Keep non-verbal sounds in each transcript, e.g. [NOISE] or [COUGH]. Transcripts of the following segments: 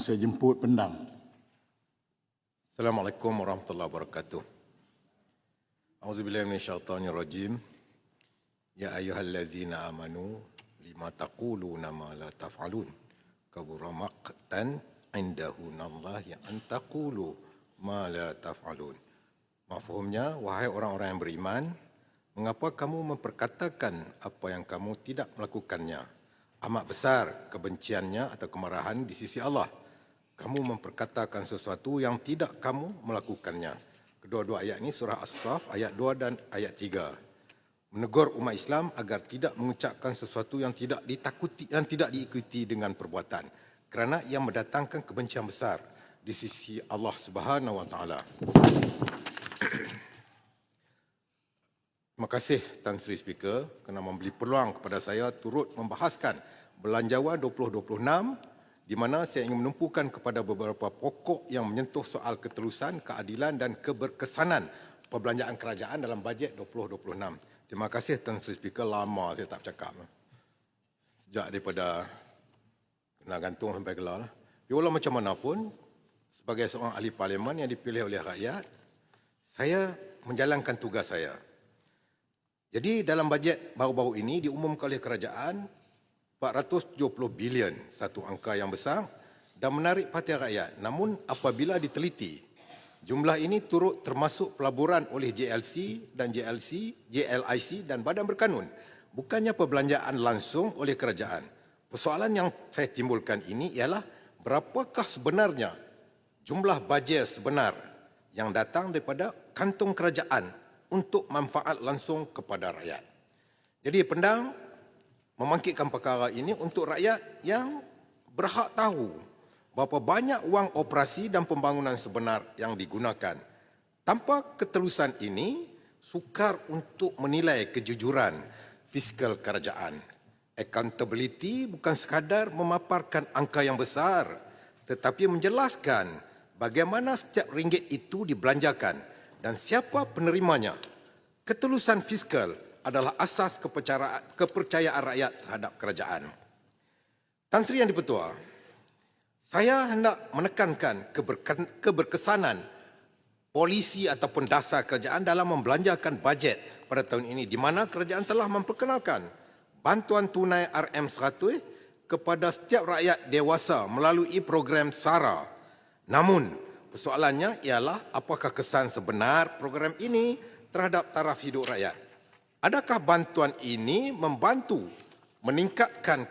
Saya jemput pendang. Assalamualaikum warahmatullahi wabarakatuh. Auzubillahi minasyaitonir rajim. Ya ayyuhallazina amanu lima taquluna ma la taf'alun. Kabura maqtan indahu nallahi an taqulu ma la taf'alun. Mafhumnya, wahai orang-orang yang beriman, mengapa kamu memperkatakan apa yang kamu tidak melakukannya? Amat besar kebenciannya atau kemarahan di sisi Allah kamu memperkatakan sesuatu yang tidak kamu melakukannya. Kedua-dua ayat ini surah As-Saf ayat 2 dan ayat 3. Menegur umat Islam agar tidak mengucapkan sesuatu yang tidak ditakuti yang tidak diikuti dengan perbuatan kerana ia mendatangkan kebencian besar di sisi Allah Subhanahu wa taala. Terima kasih Tan Sri Speaker kerana memberi peluang kepada saya turut membahaskan Belanjawan 2026 di mana saya ingin menumpukan kepada beberapa pokok yang menyentuh soal ketelusan, keadilan dan keberkesanan perbelanjaan kerajaan dalam bajet 2026. Terima kasih Tuan Sri Speaker, lama saya tak bercakap. Sejak daripada kena gantung sampai gelar. Ya walau macam mana pun, sebagai seorang ahli parlimen yang dipilih oleh rakyat, saya menjalankan tugas saya. Jadi dalam bajet baru-baru ini diumumkan oleh kerajaan 470 bilion, satu angka yang besar dan menarik perhatian rakyat. Namun apabila diteliti, jumlah ini turut termasuk pelaburan oleh JLC dan JLC, JLIC dan badan berkanun. Bukannya perbelanjaan langsung oleh kerajaan. Persoalan yang saya timbulkan ini ialah berapakah sebenarnya jumlah bajet sebenar yang datang daripada kantong kerajaan untuk manfaat langsung kepada rakyat. Jadi pendang, memangkitkan perkara ini untuk rakyat yang berhak tahu berapa banyak wang operasi dan pembangunan sebenar yang digunakan. Tanpa ketelusan ini, sukar untuk menilai kejujuran fiskal kerajaan. Accountability bukan sekadar memaparkan angka yang besar, tetapi menjelaskan bagaimana setiap ringgit itu dibelanjakan dan siapa penerimanya. Ketulusan fiskal adalah asas kepercayaan rakyat terhadap kerajaan. Tan Sri Yang Dipertua, saya hendak menekankan keberkesanan polisi ataupun dasar kerajaan dalam membelanjakan bajet pada tahun ini di mana kerajaan telah memperkenalkan bantuan tunai RM100 kepada setiap rakyat dewasa melalui program SARA. Namun, persoalannya ialah apakah kesan sebenar program ini terhadap taraf hidup rakyat. Adakah bantuan ini membantu meningkatkan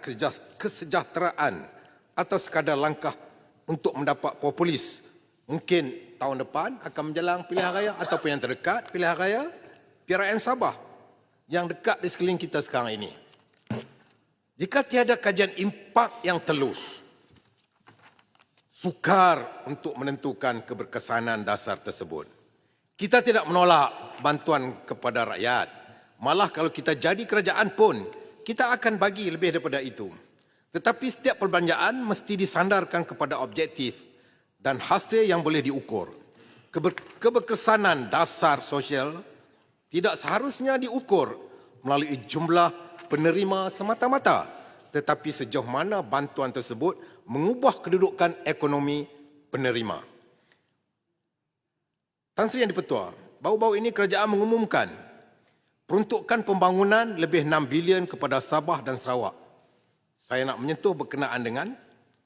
kesejahteraan atau sekadar langkah untuk mendapat populis? Mungkin tahun depan akan menjelang pilihan raya ataupun yang terdekat pilihan raya PRN Sabah yang dekat di sekeliling kita sekarang ini. Jika tiada kajian impak yang telus, sukar untuk menentukan keberkesanan dasar tersebut. Kita tidak menolak bantuan kepada rakyat, Malah kalau kita jadi kerajaan pun, kita akan bagi lebih daripada itu. Tetapi setiap perbelanjaan mesti disandarkan kepada objektif dan hasil yang boleh diukur. Keber keberkesanan dasar sosial tidak seharusnya diukur melalui jumlah penerima semata-mata. Tetapi sejauh mana bantuan tersebut mengubah kedudukan ekonomi penerima. Tan Sri Yang Dipertua, baru-baru ini kerajaan mengumumkan Peruntukan pembangunan lebih 6 bilion kepada Sabah dan Sarawak. Saya nak menyentuh berkenaan dengan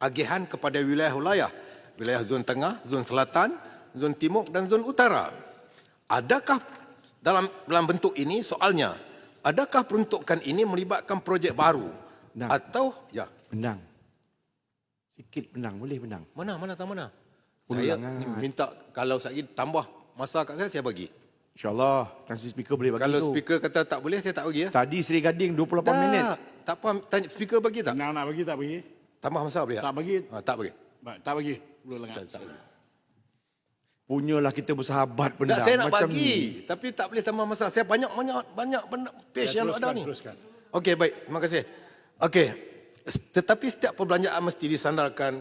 agihan kepada wilayah-wilayah. Wilayah zon tengah, zon selatan, zon timur dan zon utara. Adakah dalam dalam bentuk ini soalnya, adakah peruntukan ini melibatkan projek baru? Benang. Atau, ya. Benang. Sikit benang, boleh benang. Mana, mana, tak mana? Saya minta kalau saya tambah masa kat saya, saya bagi. InsyaAllah, Tansi Speaker boleh bagi Kalau tu. speaker kata tak boleh, saya tak bagi ya. Tadi Seri Gading 28 tak, minit. Tak apa, tanya speaker bagi tak? Nak nak bagi tak bagi? Tambah masa boleh tak? Tak bagi. Ha, tak bagi. Ba, tak bagi. Belum lengah. Tak, tak bagi. Punyalah kita bersahabat benda. Tak, saya nak macam bagi. Ni. Tapi tak boleh tambah masa. Saya banyak banyak banyak page ya, yang ada ni. Teruskan. Okey, baik. Terima kasih. Okey. Tetapi setiap perbelanjaan mesti disandarkan.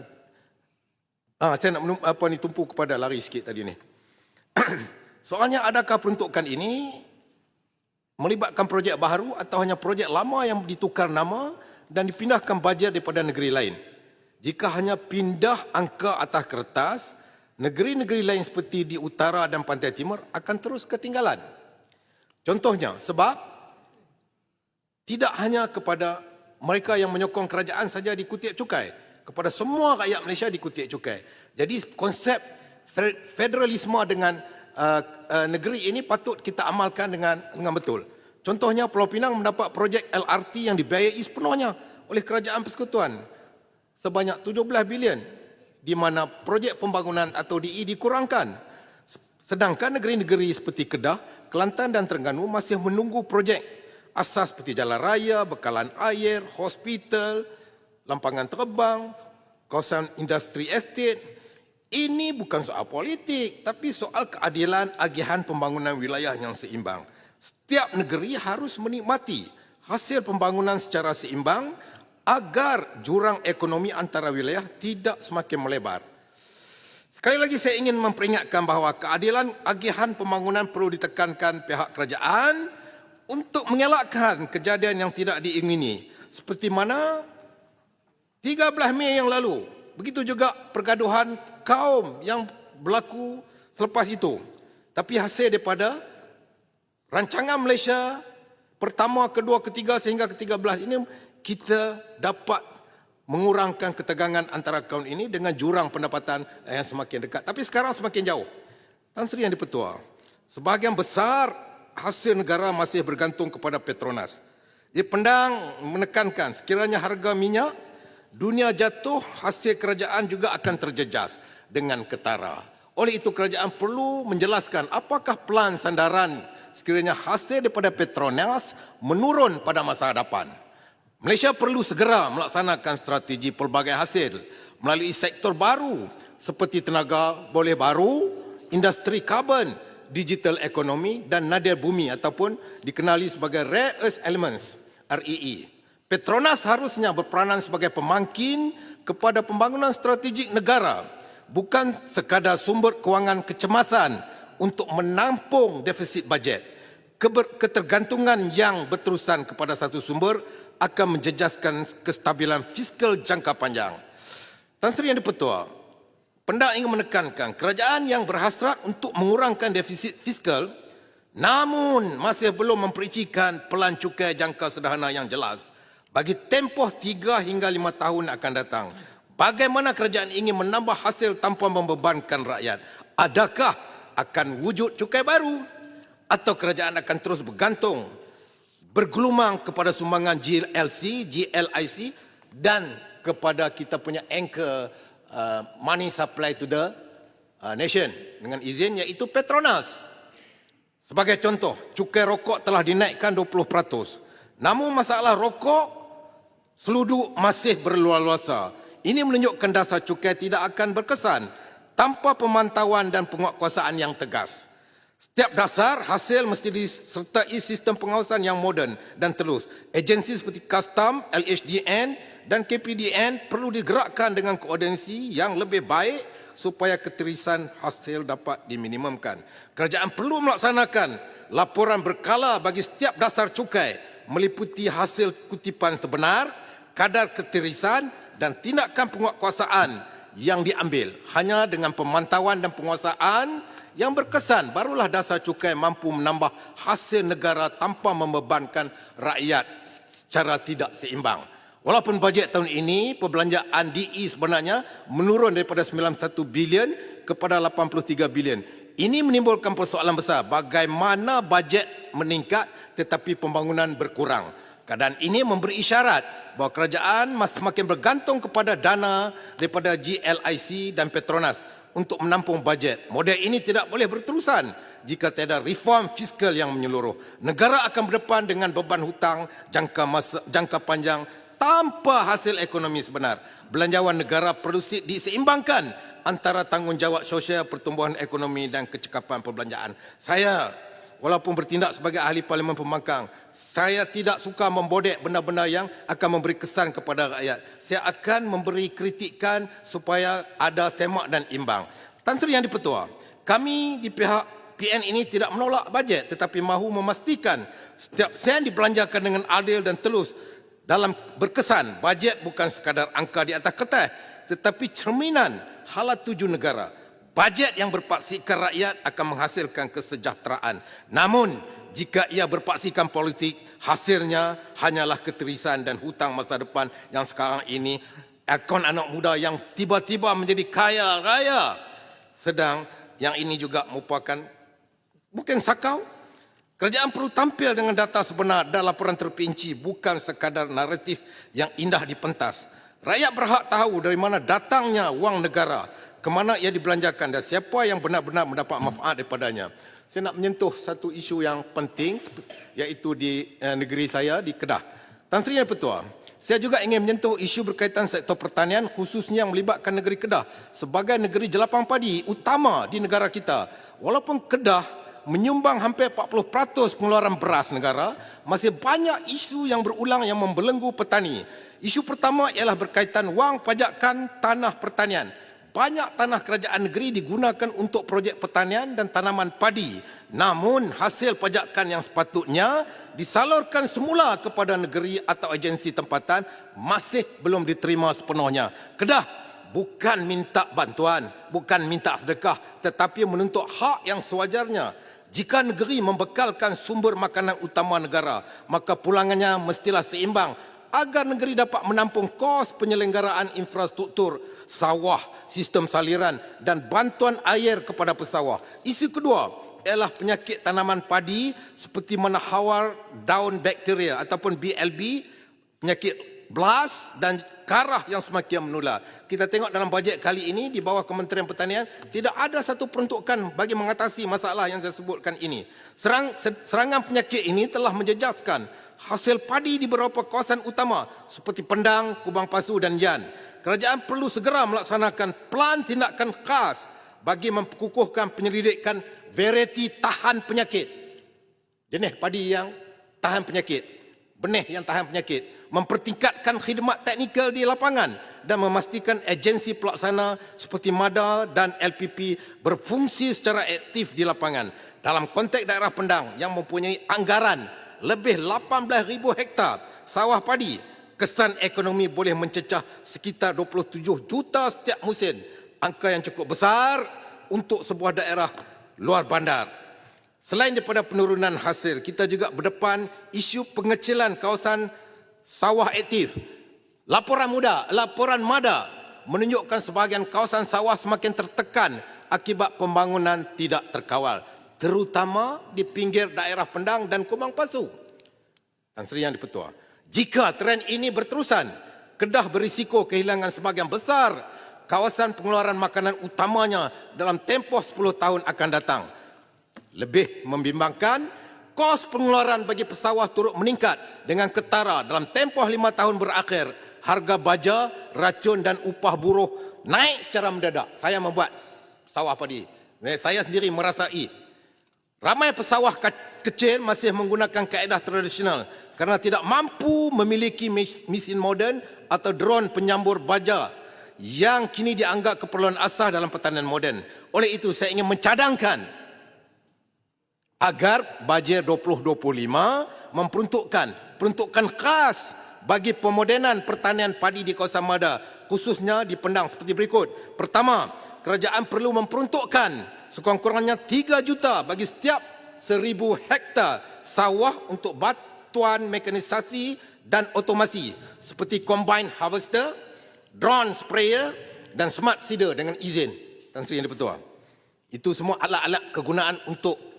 Ah, saya nak apa ni tumpu kepada lari sikit tadi ni. [CLEARS THROAT] Soalnya adakah peruntukan ini melibatkan projek baru atau hanya projek lama yang ditukar nama dan dipindahkan bajet daripada negeri lain? Jika hanya pindah angka atas kertas, negeri-negeri lain seperti di utara dan pantai timur akan terus ketinggalan. Contohnya, sebab tidak hanya kepada mereka yang menyokong kerajaan saja dikutip cukai, kepada semua rakyat Malaysia dikutip cukai. Jadi konsep fe- federalisme dengan uh, uh, negeri ini patut kita amalkan dengan dengan betul. Contohnya Pulau Pinang mendapat projek LRT yang dibiayai sepenuhnya oleh kerajaan persekutuan sebanyak 17 bilion di mana projek pembangunan atau DE dikurangkan. Sedangkan negeri-negeri seperti Kedah, Kelantan dan Terengganu masih menunggu projek asas seperti jalan raya, bekalan air, hospital, lampangan terbang, kawasan industri estate. Ini bukan soal politik, tapi soal keadilan agihan pembangunan wilayah yang seimbang. Setiap negeri harus menikmati hasil pembangunan secara seimbang agar jurang ekonomi antara wilayah tidak semakin melebar. Sekali lagi saya ingin memperingatkan bahawa keadilan agihan pembangunan perlu ditekankan pihak kerajaan untuk mengelakkan kejadian yang tidak diingini. Seperti mana 13 Mei yang lalu, begitu juga pergaduhan kaum yang berlaku selepas itu. Tapi hasil daripada rancangan Malaysia pertama, kedua, ketiga sehingga ke-13 ini kita dapat mengurangkan ketegangan antara kaum ini dengan jurang pendapatan yang semakin dekat. Tapi sekarang semakin jauh. Tan Sri yang dipetua, sebahagian besar hasil negara masih bergantung kepada Petronas. Dia pendang menekankan sekiranya harga minyak dunia jatuh, hasil kerajaan juga akan terjejas dengan ketara. Oleh itu kerajaan perlu menjelaskan apakah plan sandaran sekiranya hasil daripada Petronas menurun pada masa hadapan. Malaysia perlu segera melaksanakan strategi pelbagai hasil melalui sektor baru seperti tenaga boleh baru, industri karbon, digital ekonomi dan nadir bumi ataupun dikenali sebagai rare earth elements, REE. Petronas harusnya berperanan sebagai pemangkin kepada pembangunan strategik negara bukan sekadar sumber kewangan kecemasan untuk menampung defisit bajet. Ketergantungan yang berterusan kepada satu sumber akan menjejaskan kestabilan fiskal jangka panjang. Tan Sri Yang Dipertua, Pendak ingin menekankan kerajaan yang berhasrat untuk mengurangkan defisit fiskal namun masih belum mempericikan pelan cukai jangka sederhana yang jelas bagi tempoh 3 hingga 5 tahun akan datang. Bagaimana kerajaan ingin menambah hasil tanpa membebankan rakyat? Adakah akan wujud cukai baru? Atau kerajaan akan terus bergantung bergelumang kepada sumbangan GLC, GLIC dan kepada kita punya anchor uh, money supply to the uh, nation dengan izin iaitu Petronas. Sebagai contoh, cukai rokok telah dinaikkan 20%. Namun masalah rokok seluduk masih berluar-luasa. Ini menunjukkan dasar cukai tidak akan berkesan tanpa pemantauan dan penguatkuasaan yang tegas. Setiap dasar hasil mesti disertai sistem pengawasan yang moden dan telus. Agensi seperti Custom, LHDN dan KPDN perlu digerakkan dengan koordinasi yang lebih baik supaya keterisan hasil dapat diminimumkan. Kerajaan perlu melaksanakan laporan berkala bagi setiap dasar cukai meliputi hasil kutipan sebenar, kadar keterisan dan tindakan penguatkuasaan yang diambil. Hanya dengan pemantauan dan penguasaan yang berkesan barulah dasar cukai mampu menambah hasil negara tanpa membebankan rakyat secara tidak seimbang. Walaupun bajet tahun ini perbelanjaan DE sebenarnya menurun daripada 91 bilion kepada 83 bilion. Ini menimbulkan persoalan besar bagaimana bajet meningkat tetapi pembangunan berkurang. Keadaan ini memberi isyarat bahawa kerajaan masih semakin bergantung kepada dana daripada GLIC dan Petronas untuk menampung bajet. Model ini tidak boleh berterusan jika tiada reform fiskal yang menyeluruh. Negara akan berdepan dengan beban hutang jangka masa jangka panjang tanpa hasil ekonomi sebenar. Belanjawan negara perlu diseimbangkan antara tanggungjawab sosial, pertumbuhan ekonomi dan kecekapan perbelanjaan. Saya walaupun bertindak sebagai ahli Parlimen Pembangkang, saya tidak suka membodek benda-benda yang akan memberi kesan kepada rakyat. Saya akan memberi kritikan supaya ada semak dan imbang. Tan Sri Yang Dipertua, kami di pihak PN ini tidak menolak bajet tetapi mahu memastikan setiap sen dibelanjakan dengan adil dan telus dalam berkesan bajet bukan sekadar angka di atas kertas tetapi cerminan hala tuju negara. Bajet yang berpaksikan rakyat akan menghasilkan kesejahteraan. Namun, jika ia berpaksikan politik, hasilnya hanyalah keterisan dan hutang masa depan yang sekarang ini akon anak muda yang tiba-tiba menjadi kaya raya. Sedang yang ini juga merupakan bukan sakau. Kerajaan perlu tampil dengan data sebenar dan laporan terperinci bukan sekadar naratif yang indah dipentas. Rakyat berhak tahu dari mana datangnya wang negara, ke mana ia dibelanjakan dan siapa yang benar-benar mendapat manfaat daripadanya. Saya nak menyentuh satu isu yang penting iaitu di eh, negeri saya di Kedah. Tan Sri Yang Petua, saya juga ingin menyentuh isu berkaitan sektor pertanian khususnya yang melibatkan negeri Kedah sebagai negeri jelapang padi utama di negara kita. Walaupun Kedah menyumbang hampir 40% pengeluaran beras negara, masih banyak isu yang berulang yang membelenggu petani. Isu pertama ialah berkaitan wang pajakan tanah pertanian. Banyak tanah kerajaan negeri digunakan untuk projek pertanian dan tanaman padi. Namun hasil pajakan yang sepatutnya disalurkan semula kepada negeri atau agensi tempatan masih belum diterima sepenuhnya. Kedah bukan minta bantuan, bukan minta sedekah tetapi menuntut hak yang sewajarnya. Jika negeri membekalkan sumber makanan utama negara, maka pulangannya mestilah seimbang agar negeri dapat menampung kos penyelenggaraan infrastruktur sawah, sistem saliran dan bantuan air kepada pesawah. Isu kedua ialah penyakit tanaman padi seperti mana hawar daun bakteria ataupun BLB, penyakit blast dan karah yang semakin menular. Kita tengok dalam bajet kali ini di bawah Kementerian Pertanian tidak ada satu peruntukan bagi mengatasi masalah yang saya sebutkan ini. Serang, serangan penyakit ini telah menjejaskan hasil padi di beberapa kawasan utama seperti Pendang, Kubang Pasu dan Yan. Kerajaan perlu segera melaksanakan plan tindakan khas bagi memperkukuhkan penyelidikan variety tahan penyakit. Jenis padi yang tahan penyakit. Benih yang tahan penyakit mempertingkatkan khidmat teknikal di lapangan dan memastikan agensi pelaksana seperti MADA dan LPP berfungsi secara aktif di lapangan. Dalam konteks daerah Pendang yang mempunyai anggaran lebih 18,000 hektar sawah padi, kesan ekonomi boleh mencecah sekitar 27 juta setiap musim. Angka yang cukup besar untuk sebuah daerah luar bandar. Selain daripada penurunan hasil, kita juga berdepan isu pengecilan kawasan sawah aktif. Laporan muda, laporan MADA menunjukkan sebahagian kawasan sawah semakin tertekan akibat pembangunan tidak terkawal. Terutama di pinggir daerah Pendang dan Kumang Pasu. Dan Seri Yang Dipertua. Jika tren ini berterusan, Kedah berisiko kehilangan sebahagian besar kawasan pengeluaran makanan utamanya dalam tempoh 10 tahun akan datang. Lebih membimbangkan, kos pengeluaran bagi pesawah turut meningkat dengan ketara dalam tempoh lima tahun berakhir. Harga baja, racun dan upah buruh naik secara mendadak. Saya membuat pesawah padi. Saya sendiri merasai. Ramai pesawah kecil masih menggunakan kaedah tradisional kerana tidak mampu memiliki mesin moden atau drone penyambur baja yang kini dianggap keperluan asas dalam pertanian moden. Oleh itu saya ingin mencadangkan agar bajet 2025 memperuntukkan peruntukan khas bagi pemodenan pertanian padi di kawasan Mada khususnya di Pendang seperti berikut. Pertama, kerajaan perlu memperuntukkan sekurang-kurangnya 3 juta bagi setiap 1000 hektar sawah untuk bantuan mekanisasi dan otomasi seperti combine harvester, drone sprayer dan smart seeder dengan izin. Tan Sri Yang Dipertua. Itu semua alat-alat kegunaan untuk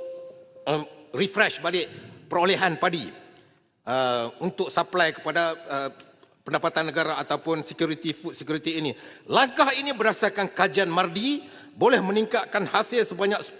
um, refresh balik perolehan padi uh, untuk supply kepada uh, pendapatan negara ataupun security food security ini. Langkah ini berdasarkan kajian Mardi boleh meningkatkan hasil sebanyak 10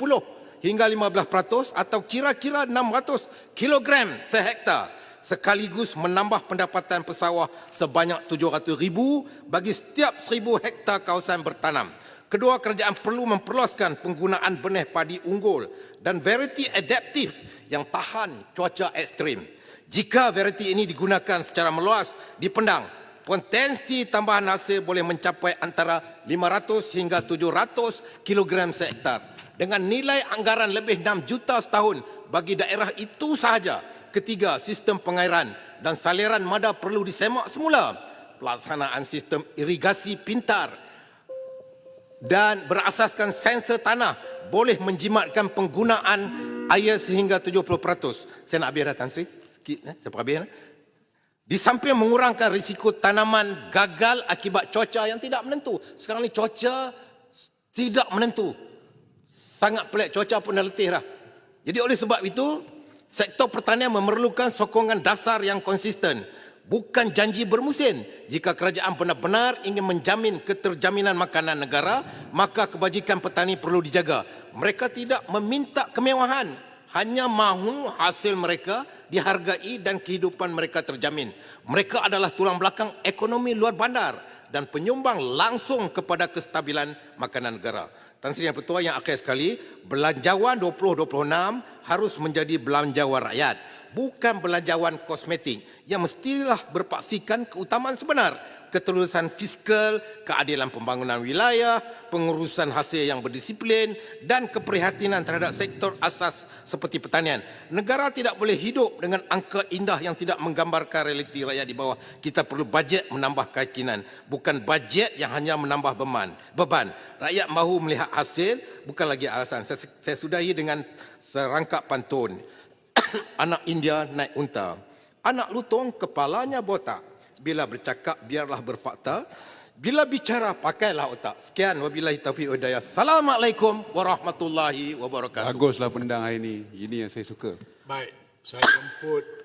hingga 15% atau kira-kira 600 kilogram sehektar sekaligus menambah pendapatan pesawah sebanyak 700 ribu bagi setiap 1000 hektar kawasan bertanam. Kedua, kerajaan perlu memperluaskan penggunaan benih padi unggul dan variety adaptif yang tahan cuaca ekstrim. Jika variety ini digunakan secara meluas di Pendang, potensi tambahan hasil boleh mencapai antara 500 hingga 700 kg sehektar. Dengan nilai anggaran lebih 6 juta setahun bagi daerah itu sahaja. Ketiga, sistem pengairan dan saliran mada perlu disemak semula pelaksanaan sistem irigasi pintar dan berasaskan sensor tanah boleh menjimatkan penggunaan air sehingga 70%. Saya nak habis dah Tan Sri. Sikit eh, sampai habis. Eh. Di samping mengurangkan risiko tanaman gagal akibat cuaca yang tidak menentu. Sekarang ni cuaca tidak menentu. Sangat pelik cuaca pun dah letih dah. Jadi oleh sebab itu, sektor pertanian memerlukan sokongan dasar yang konsisten. Bukan janji bermusim. Jika kerajaan benar-benar ingin menjamin keterjaminan makanan negara, maka kebajikan petani perlu dijaga. Mereka tidak meminta kemewahan, hanya mahu hasil mereka dihargai dan kehidupan mereka terjamin. Mereka adalah tulang belakang ekonomi luar bandar dan penyumbang langsung kepada kestabilan makanan negara. Tan Sri Yang Pertua yang akhir sekali, belanjawan 2026 harus menjadi belanjawan rakyat, bukan belanjawan kosmetik yang mestilah berpaksikan keutamaan sebenar ketulusan fiskal, keadilan pembangunan wilayah, pengurusan hasil yang berdisiplin dan keprihatinan terhadap sektor asas seperti pertanian. Negara tidak boleh hidup dengan angka indah yang tidak menggambarkan realiti rakyat di bawah. Kita perlu bajet menambah keyakinan, bukan bajet yang hanya menambah beban. Rakyat mahu melihat hasil, bukan lagi alasan. Saya, saya sudahi dengan serangkap pantun. [COUGHS] Anak India naik unta. Anak lutung kepalanya botak. Bila bercakap biarlah berfakta. Bila bicara pakailah otak. Sekian wabillahi taufiq wa hidayah. Assalamualaikum warahmatullahi wabarakatuh. Baguslah pendang hari ini. Ini yang saya suka. Baik, saya jemput